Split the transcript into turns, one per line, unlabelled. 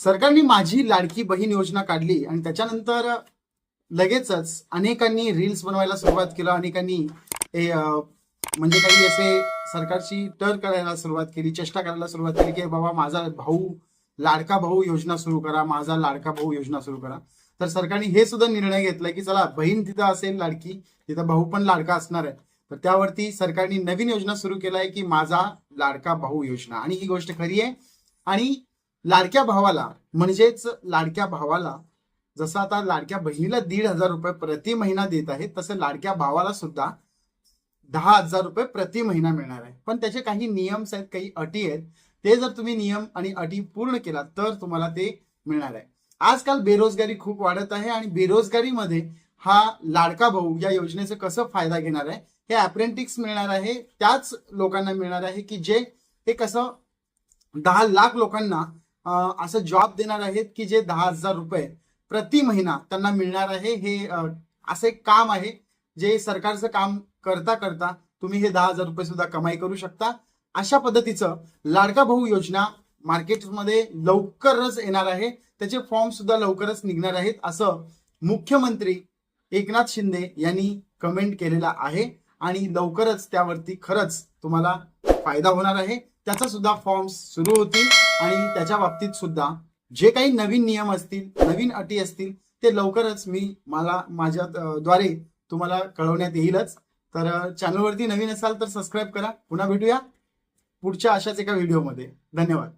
सरकारने माझी लाडकी बहीण योजना काढली आणि त्याच्यानंतर लगेचच अनेकांनी रील्स बनवायला सुरुवात केलं. अनेकांनी म्हणजे काही असे सरकारची टर करायला सुरुवात केली चेष्टा करायला सुरुवात केली की बाबा माझा भाऊ लाडका भाऊ योजना सुरू करा माझा लाडका भाऊ योजना सुरू करा. तर सरकारने हे सुद्धा निर्णय घेतलाय की चला बहीण तिथं असेल लाडकी तिथं भाऊ पण लाडका असणार आहे. तर त्यावरती सरकारने नवीन योजना सुरू केला आहे की माझा लाडका भाऊ योजना. आणि ही गोष्ट खरी आहे. आणि लाडक्या भावाला म्हणजेच लाडक्या भावाला जसं आता लाडक्या बहिणीला दीड हजार रुपये प्रति महिना देत आहे तसं लाडक्या भावाला सुद्धा दहा हजार रुपये प्रति महिना मिळणार आहे. पण त्याचे काही नियम्स आहेत काही अटी आहेत. ते जर तुम्ही नियम आणि अटी पूर्ण केला तर तुम्हाला ते मिळणार आहे. आजकाल बेरोजगारी खूप वाढत आहे आणि बेरोजगारीमध्ये हा लाडका भाऊ या योजनेचा कसं फायदा घेणार आहे हे अप्रेंटिक्स मिळणार आहे त्याच लोकांना मिळणार आहे की जे हे कसं दहा लाख लोकांना असं जॉब देणार आहेत की जे दहा हजार रुपये प्रति महिना त्यांना मिळणार आहे हे असं एक काम आहे. जे सरकारचं काम करता करता तुम्ही हे दहा हजार रुपये सुद्धा कमाई करू शकता. अशा पद्धतीचं लाडका भाऊ योजना मार्केटमध्ये लवकरच येणार आहे. त्याचे फॉर्म सुद्धा लवकरच निघणार आहेत असं मुख्यमंत्री एकनाथ शिंदे यांनी कमेंट केलेला आहे. आणि लवकरच त्यावरती खरंच तुम्हाला फायदा होणार आहे. त्याचा सुद्धा फॉर्म्स सुरू होतील आणि त्याच्या बाबतीत सुद्धा जे काही नवीन नियम असतील नवीन अटी असतील ते लवकरच मी मला माझ्या द्वारे तुम्हाला कळवण्यात येईलच. तर चॅनलवरती नवीन असाल तर सबस्क्राईब करा. पुन्हा भेटूया पुढच्या अशाच एका व्हिडिओमध्ये धन्यवाद.